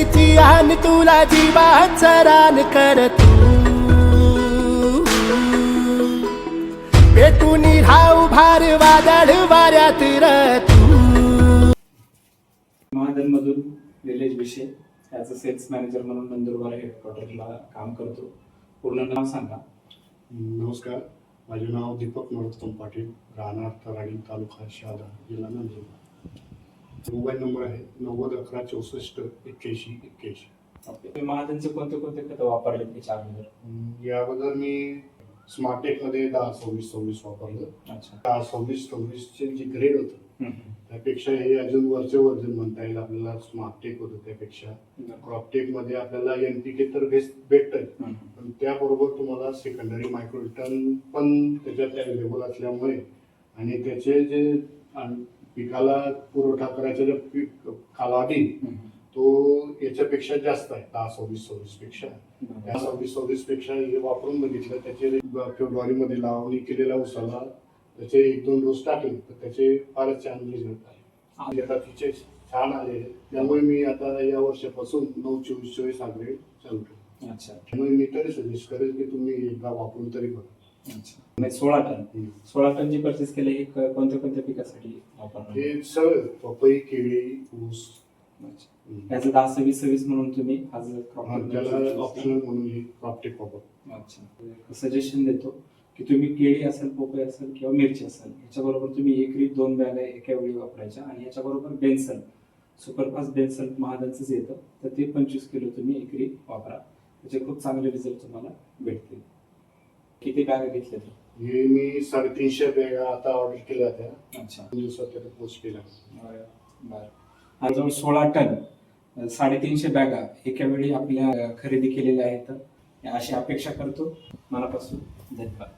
आठवणीची आण तुला जीवाच रान कर तू पेटून राहू भार वादळ वाऱ्यात र तू महाजनमधून निलेश विषय ॲज अ सेल्स मॅनेजर म्हणून नंदुरबार हेडक्वार्टरला काम करतो. पूर्ण नाव सांगा. नमस्कार. माझे नाव दीपक नरोत्तम पाटील राहणार तराडी तालुका शहादा जिल्हा नंदुरबार. मोबाईल नंबर आहे. नव्वद अकरा चौसष्ट एक्क्याऐंशी एक्क्याऐंशी. ओके. महाजनचे कोणते कोणते खतं वापरले त्याच्या अगोदर? अं, या अगोदर मी स्मार्टेकमध्ये दहा सव्वीस सव्वीस वापरलं. अच्छा. दहा सव्वीस सव्वीसचे जे ग्रेड होतं. त्यापेक्षा हे अजून वरचे वर्जन म्हणता येईल आपल्याला स्मार्टेक होतं त्यापेक्षा. बरं. क्रॉपटेकमध्ये आपल्याला एन पी के तर बेस्ट भेटतं हम्म, पण त्याबरोबर तुम्हाला सेकंडरी मायक्रोटन पण त्याच्यात अवेलेबल असल्यामुळे आणि त्याचे जे अन- पिकाला पुरवठा करायचा जे पीक कालावधी. तो याच्यापेक्षा जास्त आहे दहा सव्वीस सव्वीसपेक्षा. त्या सव्वीस सव्वीसपेक्षा हे वापरून बघितलं त्याचे फेब्रुवारीमध्ये लावणी केलेल्या उसाला त्याचे एक दोन डोस टाकले तर त्याचे फारच छान रिझल्ट आले. आता तिचे छान आले. त्यामुळे मी आता या वर्षापासून नऊ चोवीस चोवीस ग्रेड चालू अच्छा. त्यामुळे मी तरी सजेस्ट करेल की तुम्ही एकदा वापरून तरी बघा. अच्छा. म्हणजे सोळा टन. सोळा टन जे परचेस केले हे क- कोणत्या कोणत्या पिकासाठी वापरणार? हे सगळं पपई केळी ऊस. अच्छा. हम्म. याचं दहा सव्वीस सव्वीस म्हणून तुम्ही आज हा, त्याला ऑप्शनल म्हणून हे क्रॉपटेक वापर. अच्छा. सजेशन देतो की तुम्ही केळी असेल पोपई असेल किंवा मिरची असेल याच्याबरोबर तुम्ही एकरी दोन बॅगा एका वेळी वापरायच्या आणि याच्याबरोबर बेन्सल सुपरफास्ट बेन्सल महादनचंच येतं तर ते पंचवीस किलो तुम्ही एकरी वापरा. त्याचे खूप चांगले रिझल्ट तुम्हाला किती बॅगा घेतल्या तर? हे मी साडेतीनशे बॅगा आता ऑर्डर केल्या होत्या. अच्छा. दोन दिवसात त्याला पोस्ट केल्या. बरं जवळ सोळा टन साडेतीनशे बॅगा एका वेळी आपल्या खरेदी केलेल्या आहेत. अशी अपेक्षा करतो. मनापासून धन्यवाद.